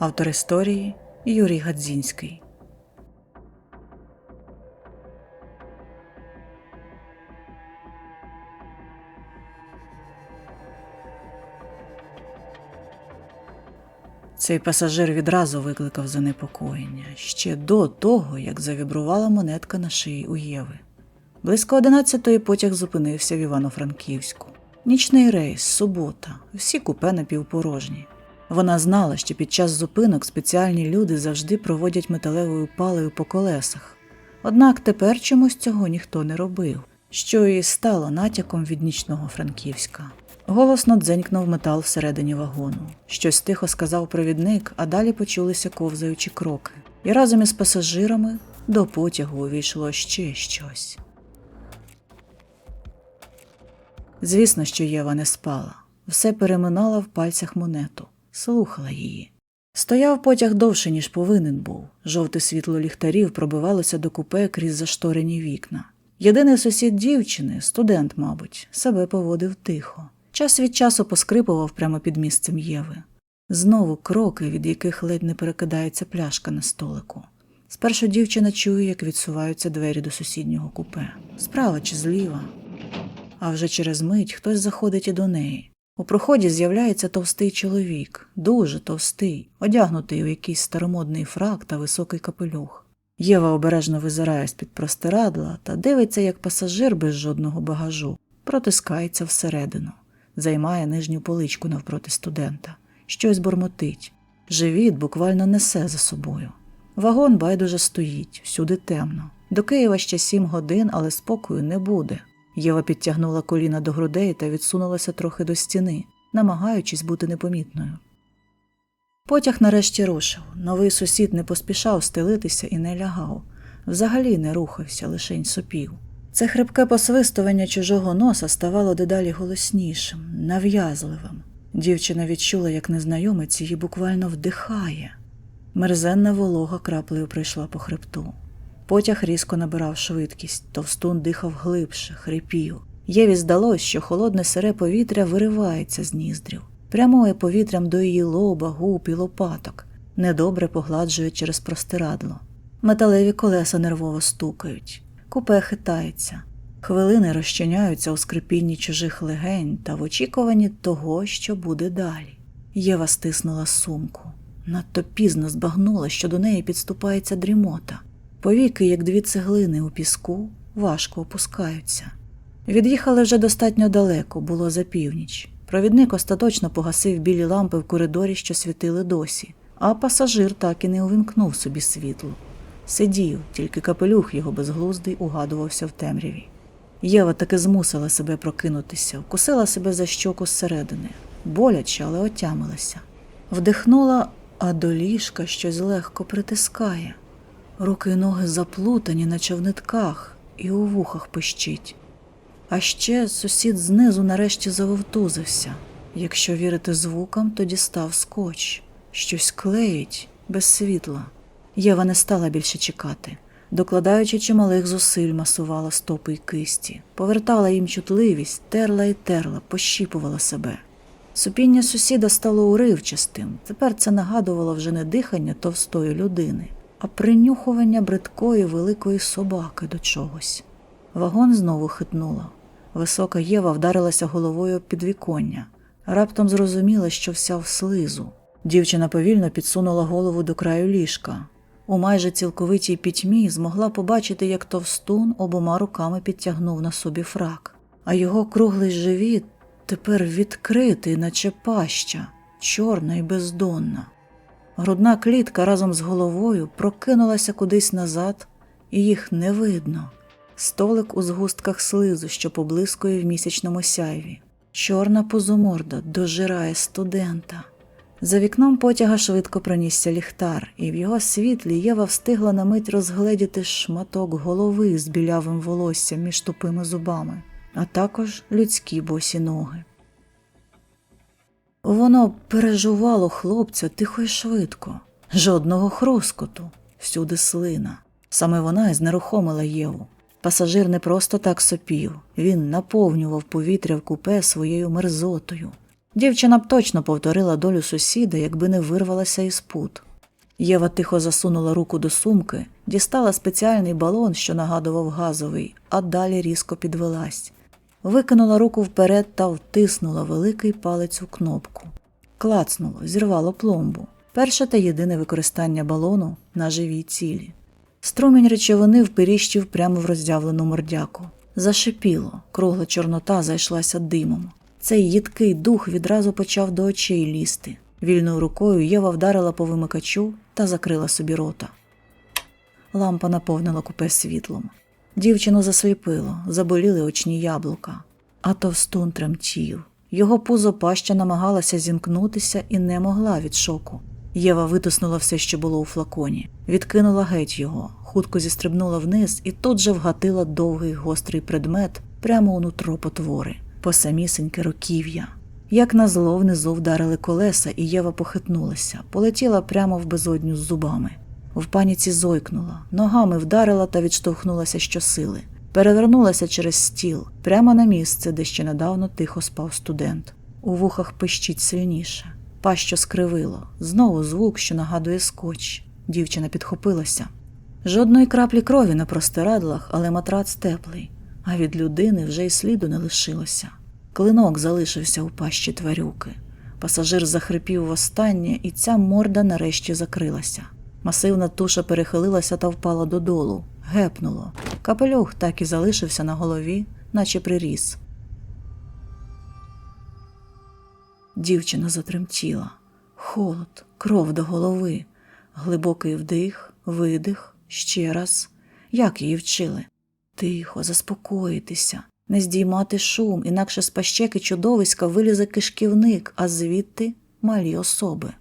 Автор історії Юрій Гадзінський. Цей пасажир відразу викликав занепокоєння ще до того, як завібрувала монетка на шиї у Єви. Близько одинадцятої потяг зупинився в Івано-Франківську. Нічний рейс, субота, всі купе напівпорожні. Вона знала, що під час зупинок спеціальні люди завжди проводять металевою палею по колесах. Однак тепер чомусь цього ніхто не робив, що і стало натяком від нічного Франківська. Голосно дзенькнув метал всередині вагону. Щось тихо сказав провідник, а далі почулися ковзаючі кроки. І разом із пасажирами до потягу увійшло ще щось. Звісно, що Єва не спала, все переминала в пальцях монету, слухала її. Стояв потяг довше, ніж повинен був. Жовте світло ліхтарів пробивалося до купе крізь зашторені вікна. Єдиний сусід дівчини, студент, мабуть, себе поводив тихо. Час від часу поскрипував прямо під місцем Єви. Знову кроки, від яких ледь не перекидається пляшка на столику. Спершу дівчина чує, як відсуваються двері до сусіднього купе. Справа чи зліва. А вже через мить хтось заходить і до неї. У проході з'являється товстий чоловік, дуже товстий, одягнутий у якийсь старомодний фрак та високий капелюх. Єва обережно визирає з-під простирадла та дивиться, як пасажир без жодного багажу протискається всередину, займає нижню поличку навпроти студента, щось бурмотить. Живіт буквально несе за собою. Вагон байдуже стоїть, всюди темно. До Києва ще сім годин, але спокою не буде. Єва підтягнула коліна до грудей та відсунулася трохи до стіни, намагаючись бути непомітною. Потяг нарешті рушив. Новий сусід не поспішав стелитися і не лягав. Взагалі не рухався, лишень сопів. Це хрипке посвистування чужого носа ставало дедалі голоснішим, нав'язливим. Дівчина відчула, як незнайомець її буквально вдихає. Мерзенна волога краплею прийшла по хребту. Потяг різко набирав швидкість, товстун дихав глибше, хрипів. Єві здалось, що холодне сире повітря виривається з ніздрів, прямує повітрям до її лоба, губ і лопаток, недобре погладжує через простирадло. Металеві колеса нервово стукають, купе хитається, хвилини розчиняються у скрипінні чужих легень та в очікуванні того, що буде далі. Єва стиснула сумку. Надто пізно збагнула, що до неї підступається дрімота. Повіки, як дві цеглини у піску, важко опускаються. Від'їхали вже достатньо далеко, було за північ. Провідник остаточно погасив білі лампи в коридорі, що світили досі, а пасажир так і не увімкнув собі світло. Сидів, тільки капелюх його безглуздий угадувався в темряві. Єва таки змусила себе прокинутися, вкусила себе за щоку зсередини, боляче, але отямилася. Вдихнула, а до ліжка щось легко притискає. Руки й ноги заплутані, наче в нитках, і у вухах пищить. А ще сусід знизу нарешті завовтузився. Якщо вірити звукам, то дістав скотч. Щось клеїть без світла. Єва не стала більше чекати. Докладаючи чималих зусиль, масувала стопи й кисті, повертала їм чутливість, терла й терла, пощіпувала себе. Супіння сусіда стало уривчастим. Тепер це нагадувало вже не дихання товстої людини, а принюхування бридкої великої собаки до чогось. Вагон знову хитнула. Висока Єва вдарилася головою об підвіконня. Раптом зрозуміла, що вся в слизу. Дівчина повільно підсунула голову до краю ліжка. У майже цілковитій пітьмі змогла побачити, як товстун обома руками підтягнув на собі фрак, а його круглий живіт тепер відкритий, наче паща, чорна і бездонна. Грудна клітка разом з головою прокинулася кудись назад, і їх не видно. Столик у згустках слизу, що поблискує в місячному сяйві. Чорна позуморда дожирає студента. За вікном потяга швидко пронісся ліхтар, і в його світлі Єва встигла на мить розгледіти шматок голови з білявим волоссям між тупими зубами, а також людські босі ноги. Воно пережувало хлопця тихо й швидко, жодного хрускоту, всюди слина. Саме вона й знерухомила Єву. Пасажир не просто так сопів, він наповнював повітря в купе своєю мерзотою. Дівчина б точно повторила долю сусіда, якби не вирвалася із пут. Єва тихо засунула руку до сумки, дістала спеціальний балон, що нагадував газовий, а далі різко підвелась. Викинула руку вперед та втиснула великий палець у кнопку. Клацнуло, зірвало пломбу. Перше та єдине використання балону на живій цілі. Струмінь речовини вперіщив прямо в роздявлену мордяку. Зашипіло, кругла чорнота зайшлася димом. Цей їдкий дух відразу почав до очей лізти. Вільною рукою Єва вдарила по вимикачу та закрила собі рота. Лампа наповнила купе світлом. Дівчину засліпило, заболіли очні яблука, а товстун тремтів. Його пузо паща намагалася зімкнутися і не могла від шоку. Єва витиснула все, що було у флаконі, відкинула геть його, хутко зістрибнула вниз і тут же вгатила довгий гострий предмет прямо у нутро потвори, по самісеньке руків'я. Як назло внизу вдарили колеса, і Єва похитнулася, полетіла прямо в безодню з зубами. В паніці зойкнула, ногами вдарила та відштовхнулася щосили, перевернулася через стіл, прямо на місце, де ще недавно тихо спав студент. У вухах пищить сильніше. Пащо скривило, знову звук, що нагадує скотч. Дівчина підхопилася. Жодної краплі крові на простирадлах, але матрац теплий, а від людини вже й сліду не лишилося. Клинок залишився у пащі тварюки. Пасажир захрипів востаннє, і ця морда нарешті закрилася. Масивна туша перехилилася та впала додолу, гепнуло. Капелюх так і залишився на голові, наче приріс. Дівчина затремтіла. Холод, кров до голови, глибокий вдих, видих, ще раз. Як її вчили? Тихо, заспокоїтися, не здіймати шум, інакше з пащеки чудовиська вилізе кишківник, а звідти малі особи.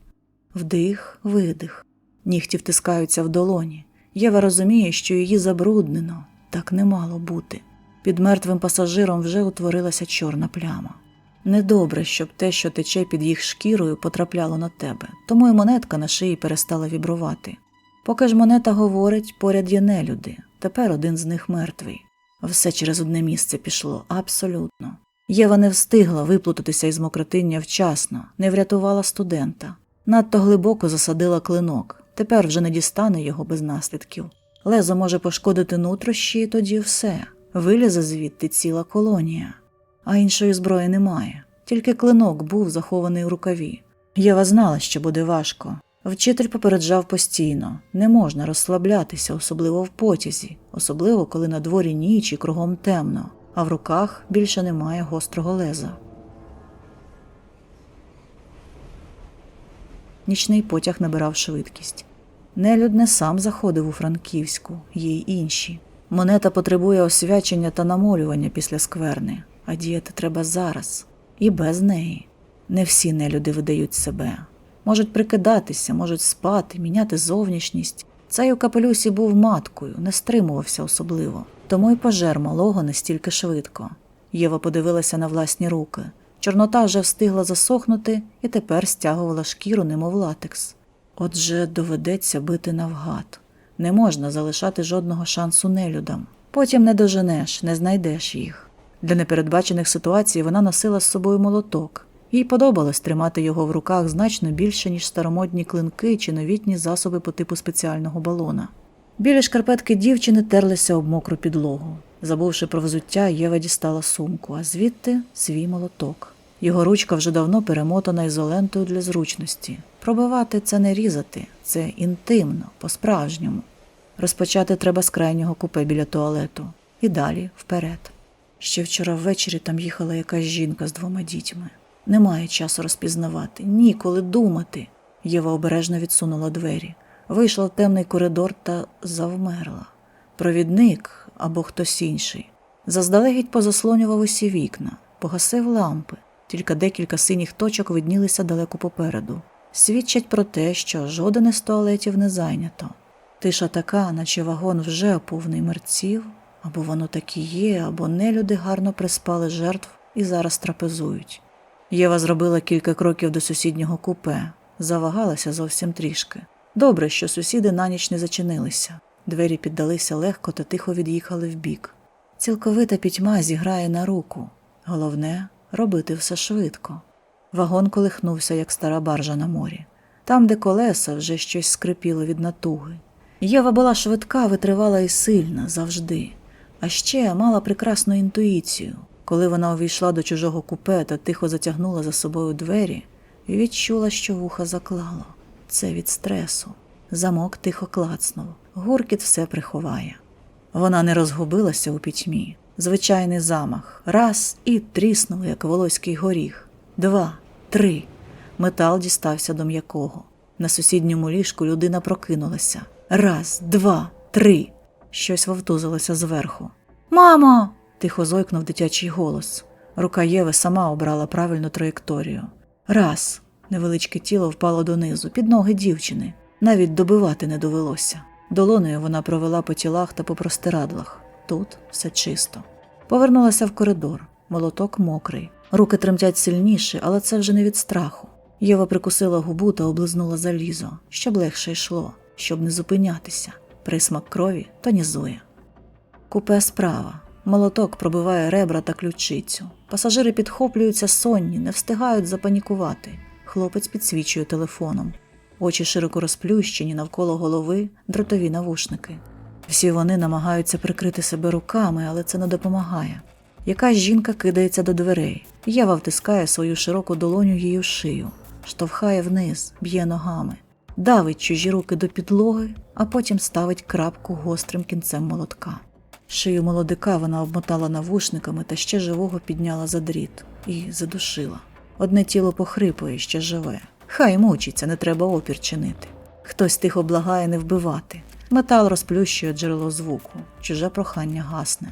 Вдих, видих. Нігті втискаються в долоні. Єва розуміє, що її забруднено. Так не мало бути. Під мертвим пасажиром вже утворилася чорна пляма. Недобре, щоб те, що тече під їх шкірою, потрапляло на тебе, тому й монетка на шиї перестала вібрувати. Поки ж монета говорить, поряд є нелюди, тепер один з них мертвий. Все через одне місце пішло, абсолютно. Єва не встигла виплутатися із мокротиння вчасно, не врятувала студента. Надто глибоко засадила клинок, тепер вже не дістане його без наслідків. Лезо може пошкодити нутрощі, і тоді все. Вилізе звідти ціла колонія. А іншої зброї немає, тільки клинок був захований у рукаві. Єва знала, що буде важко. Вчитель попереджав постійно не можна розслаблятися, особливо в потязі, особливо коли на дворі ніч і кругом темно, а в руках більше немає гострого леза. Нічний потяг набирав швидкість. Нелюд не сам заходив у Франківську, є й інші. Монета потребує освячення та намолювання після скверни, а діяти треба зараз і без неї. Не всі нелюди видають себе. Можуть прикидатися, можуть спати, міняти зовнішність. Цей у капелюсі був маткою, не стримувався особливо, тому й пожер малого настільки швидко. Єва подивилася на власні руки. Чорнота вже встигла засохнути і тепер стягувала шкіру, немов латекс. Отже, доведеться бити навгад. Не можна залишати жодного шансу нелюдам. Потім не доженеш, не знайдеш їх. Для непередбачених ситуацій вона носила з собою молоток. Їй подобалось тримати його в руках значно більше, ніж старомодні клинки чи новітні засоби по типу спеціального балона. Білі шкарпетки дівчини терлися об мокру підлогу. Забувши про взуття, Єва дістала сумку, а звідти свій молоток. Його ручка вже давно перемотана ізолентою для зручності. Пробивати це не різати, це інтимно, по-справжньому. Розпочати треба з крайнього купе біля туалету і далі вперед. Ще вчора ввечері там їхала якась жінка з двома дітьми. Немає часу розпізнавати, ніколи думати. Єва обережно відсунула двері, вийшла в темний коридор та завмерла. Провідник або хтось інший. Заздалегідь позаслонював усі вікна, погасив лампи, тільки декілька синіх точок виднілися далеко попереду. свідчать про те, що жоден із туалетів не зайнято. Тиша така, наче вагон вже повний мерців, або воно так і є, або нелюди гарно приспали жертв і зараз трапезують. Єва зробила кілька кроків до сусіднього купе, завагалася зовсім трішки. Добре, що сусіди на ніч не зачинилися. Двері піддалися легко та тихо від'їхали вбік. Цілковита пітьма зіграє на руку. Головне робити все швидко. Вагон колихнувся, як стара баржа на морі. Там, де колеса, вже щось скрипіло від натуги. Єва була швидка, витривала і сильна завжди. А ще мала прекрасну інтуїцію. Коли вона увійшла до чужого купе та тихо затягнула за собою двері, і відчула, що вуха заклало. Це від стресу. Замок тихо клацнув, гуркіт все приховає. Вона не розгубилася у пітьмі. Звичайний замах. Раз і тріснув, як волоський горіх. Два, три. Метал дістався до м'якого. На сусідньому ліжку людина прокинулася. Раз, два, три. Щось вовтузилося зверху. Мамо. тихо зойкнув дитячий голос. Рука Єви сама обрала правильну траєкторію. Раз. Невеличке тіло впало донизу, під ноги дівчини. Навіть добивати не довелося. Долонею вона провела по тілах та по простирадлах. Тут все чисто. Повернулася в коридор. Молоток мокрий. Руки тремтять сильніше, але це вже не від страху. Єва прикусила губу та облизнула залізо, щоб легше йшло, щоб не зупинятися. Присмак крові тонізує. Купе справа. Молоток пробиває ребра та ключицю. Пасажири підхоплюються сонні, не встигають запанікувати. Хлопець підсвічує телефоном. Очі широко розплющені навколо голови дротові навушники. Всі вони намагаються прикрити себе руками, але це не допомагає. Якась жінка кидається до дверей. Єва втискає свою широку долоню її в шию, штовхає вниз, б'є ногами, давить чужі руки до підлоги, а потім ставить крапку гострим кінцем молотка. Шию молодика вона обмотала навушниками та ще живого підняла за дріт і задушила. Одне тіло похрипує, ще живе. Хай мучиться, не треба опір чинити. Хтось тихо благає не вбивати. Метал розплющує джерело звуку, чуже прохання гасне.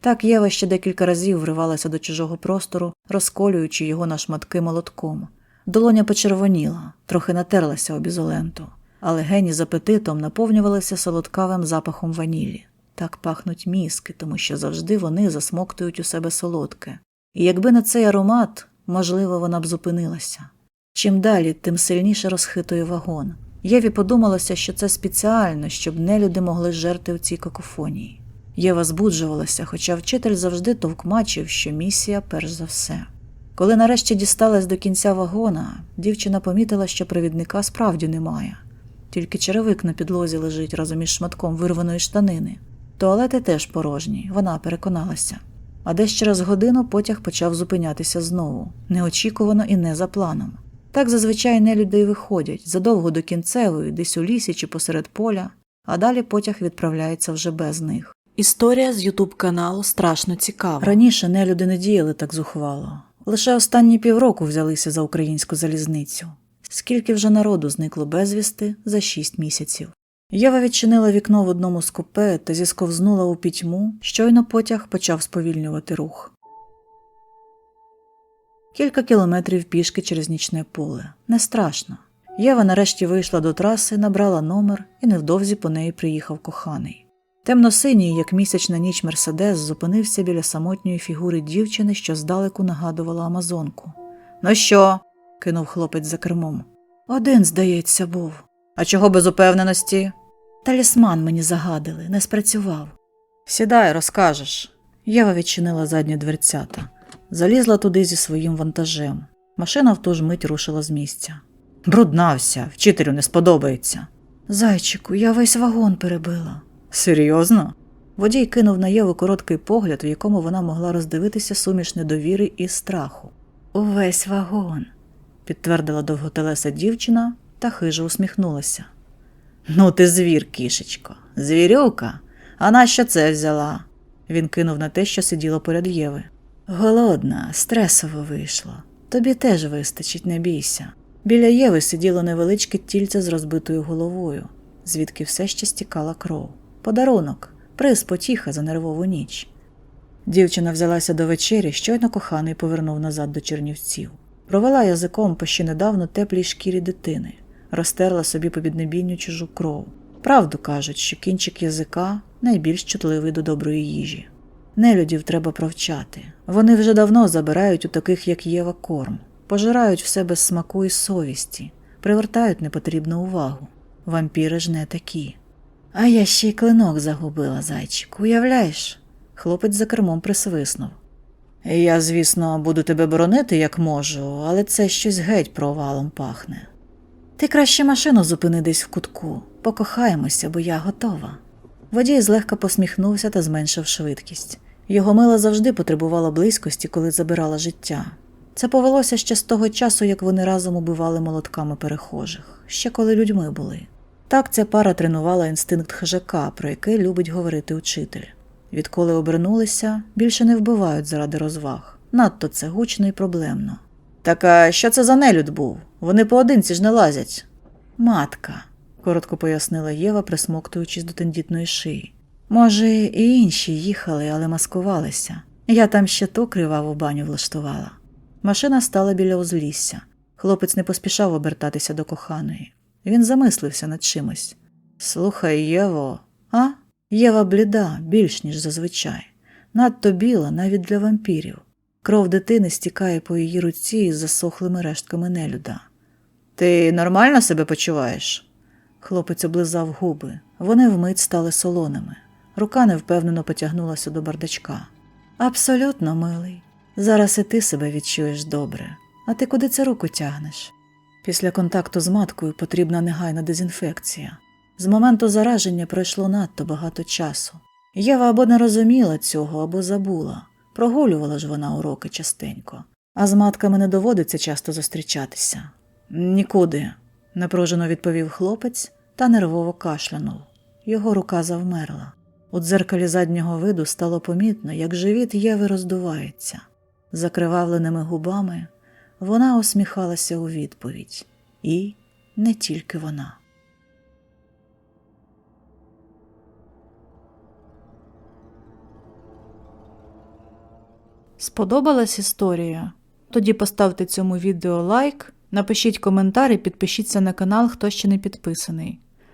Так Єва ще декілька разів вривалася до чужого простору, розколюючи його на шматки молотком. Долоня почервоніла, трохи натерлася об ізоленту, але гені з апетитом наповнювалися солодкавим запахом ванілі. Так пахнуть мізки, тому що завжди вони засмоктують у себе солодке. І якби не цей аромат, можливо, вона б зупинилася. Чим далі, тим сильніше розхитує вагон. Єві подумалося, що це спеціально, щоб нелюди могли жерти в цій какофонії. Єва збуджувалася, хоча вчитель завжди товкмачив, що місія перш за все. Коли нарешті дісталась до кінця вагона, дівчина помітила, що провідника справді немає. Тільки черевик на підлозі лежить разом із шматком вирваної штанини. Туалети теж порожні, вона переконалася. А десь через годину потяг почав зупинятися знову, неочікувано і не за планом. Так зазвичай нелюди й виходять задовго до кінцевої, десь у лісі чи посеред поля, а далі потяг відправляється вже без них. Історія з Ютуб каналу страшно цікава. Раніше нелюди не діяли так зухвало. Лише останні півроку взялися за українську залізницю. Скільки вже народу зникло безвісти за шість місяців. Єва відчинила вікно в одному з купе та зісковзнула у пітьму, щойно потяг почав сповільнювати рух. Кілька кілометрів пішки через нічне поле. Не страшно. Єва нарешті вийшла до траси, набрала номер, і невдовзі по неї приїхав коханий. Темно-синій, як місячна ніч Мерседес, зупинився біля самотньої фігури дівчини, що здалеку нагадувала Амазонку. Ну що? кинув хлопець за кермом. Один, здається, був. А чого без упевненості? Талісман мені загадили, не спрацював. Сідай, розкажеш. Єва відчинила задні дверцята, залізла туди зі своїм вантажем. Машина в ту ж мить рушила з місця. Брудна вся, вчителю не сподобається. Зайчику, я весь вагон перебила. Серйозно? Водій кинув на Єву короткий погляд, в якому вона могла роздивитися суміш недовіри і страху. Увесь вагон, підтвердила довготелеса дівчина та хижо усміхнулася. Ну, ти звір, кішечко, звірюка. А нащо це взяла? Він кинув на те, що сиділо поряд Єви. Голодна, стресово вийшло. Тобі теж вистачить, не бійся. Біля Єви сиділо невеличке тільце з розбитою головою, звідки все ще стікала кров. Подарунок, приз потіха за нервову ніч. Дівчина взялася до вечері, щойно коханий повернув назад до Чернівців. провела язиком по ще недавно теплій шкірі дитини, розтерла собі по піднебінню чужу кров. Правду кажуть, що кінчик язика найбільш чутливий до доброї їжі. Нелюдів треба провчати. Вони вже давно забирають у таких, як Єва, корм, пожирають все без смаку і совісті, привертають непотрібну увагу. Вампіри ж не такі. А я ще й клинок загубила, зайчик, уявляєш? Хлопець за кермом присвиснув. Я, звісно, буду тебе боронити, як можу, але це щось геть провалом пахне. Ти краще машину зупини десь в кутку, покохаємося, бо я готова. Водій злегка посміхнувся та зменшив швидкість. Його мила завжди потребувала близькості, коли забирала життя. Це повелося ще з того часу, як вони разом убивали молотками перехожих, ще коли людьми були. Так ця пара тренувала інстинкт хижака, про який любить говорити учитель. Відколи обернулися, більше не вбивають заради розваг. Надто це гучно і проблемно. Так а що це за нелюд був? Вони поодинці ж не лазять. Матка, коротко пояснила Єва, присмоктуючись до тендітної шиї. Може, і інші їхали, але маскувалися. Я там ще ту криваву баню влаштувала. Машина стала біля узлісся. Хлопець не поспішав обертатися до коханої. Він замислився над чимось. Слухай, Єво, а? Єва бліда, більш ніж зазвичай. Надто біла навіть для вампірів. Кров дитини стікає по її руці із засохлими рештками нелюда. Ти нормально себе почуваєш? Хлопець облизав губи. Вони вмить стали солоними. Рука невпевнено потягнулася до бардачка. Абсолютно, милий. Зараз і ти себе відчуєш добре. А ти куди це руку тягнеш? Після контакту з маткою потрібна негайна дезінфекція. З моменту зараження пройшло надто багато часу. Єва або не розуміла цього, або забула. Прогулювала ж вона уроки частенько, а з матками не доводиться часто зустрічатися. Нікуди, напружено відповів хлопець та нервово кашлянув. Його рука завмерла. У дзеркалі заднього виду стало помітно, як живіт Єви роздувається. Закривавленими губами вона усміхалася у відповідь, і не тільки вона. Сподобалась історія? Тоді поставте цьому відео лайк, напишіть коментар і підпишіться на канал, хто ще не підписаний.